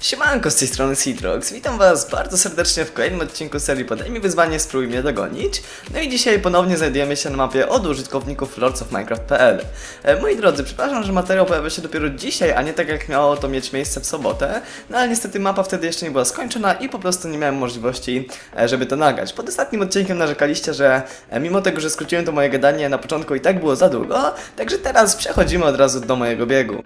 Siemanko, z tej strony Citrox. Witam was bardzo serdecznie w kolejnym odcinku serii Podaj mi wyzwanie, spróbuj mnie dogonić. No i dzisiaj ponownie znajdujemy się na mapie od użytkowników lordsofminecraft.pl e, Moi drodzy, przepraszam, że materiał pojawia się dopiero dzisiaj, a nie tak jak miało to mieć miejsce w sobotę. No ale niestety mapa wtedy jeszcze nie była skończona i po prostu nie miałem możliwości, e, żeby to nagrać. Pod ostatnim odcinkiem narzekaliście, że e, mimo tego, że skróciłem to moje gadanie na początku i tak było za długo, także teraz przechodzimy od razu do mojego biegu.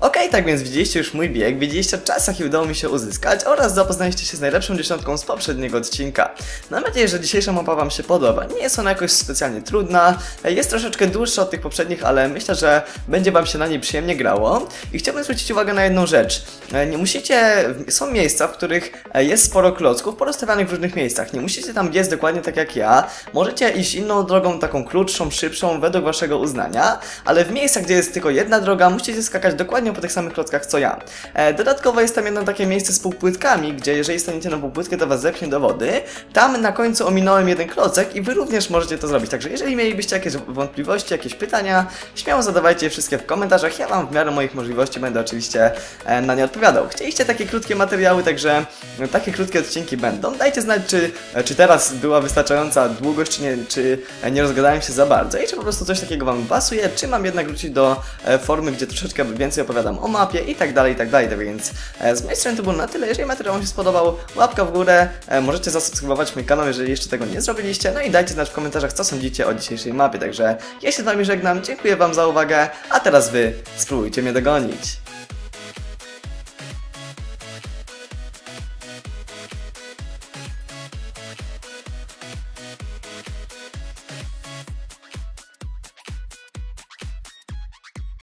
Okej, tak więc widzieliście już mój bieg, widzieliście czas jaki udało mi się uzyskać oraz zapoznaliście się z najlepszą dziesiątką z poprzedniego odcinka. Mam nadzieję, że dzisiejsza mapa wam się podoba. Nie jest ona jakoś specjalnie trudna, jest troszeczkę dłuższa od tych poprzednich, ale myślę, że będzie wam się na niej przyjemnie grało. I chciałbym zwrócić uwagę na jedną rzecz. E, Nie musicie, są miejsca, w których e, jest sporo klocków porozstawianych w różnych miejscach. Nie musicie tam biec dokładnie tak jak ja. Możecie iść inną drogą, taką krótszą, szybszą, według waszego uznania, ale w miejscach, gdzie jest tylko jedna droga, musicie skakać dokładnie po tych samych klockach co ja. E, dodatkowo jest tam jedno takie miejsce z półpłytkami, gdzie jeżeli staniecie na półpłytkę, to was zepchnie do wody. Tam na końcu ominąłem jeden klocek i wy również możecie to zrobić. Także jeżeli mielibyście jakieś wątpliwości, jakieś pytania, śmiało zadawajcie je wszystkie w komentarzach. Ja wam w miarę moich możliwości będę oczywiście e, na nie odpowiadał. Chcieliście takie krótkie materiały, także e, takie krótkie odcinki będą. Dajcie znać, czy, czy teraz była wystarczająca długość, czy nie, czy nie rozgadałem się za bardzo i czy po prostu coś takiego wam pasuje, czy mam jednak wrócić do formy, gdzie troszeczkę więcej opowiadam o mapie i tak dalej, i tak dalej. Tak więc e, z mojej strony to było na tyle. Jeżeli materiał wam się spodobał, łapka w górę, e, możecie zasubskrybować mój kanał, jeżeli jeszcze tego nie zrobiliście, no i dajcie znać w komentarzach, co sądzicie o dzisiejszej mapie. Także ja się z wami żegnam, dziękuję wam za uwagę, a teraz wy spróbujcie mnie dogonić.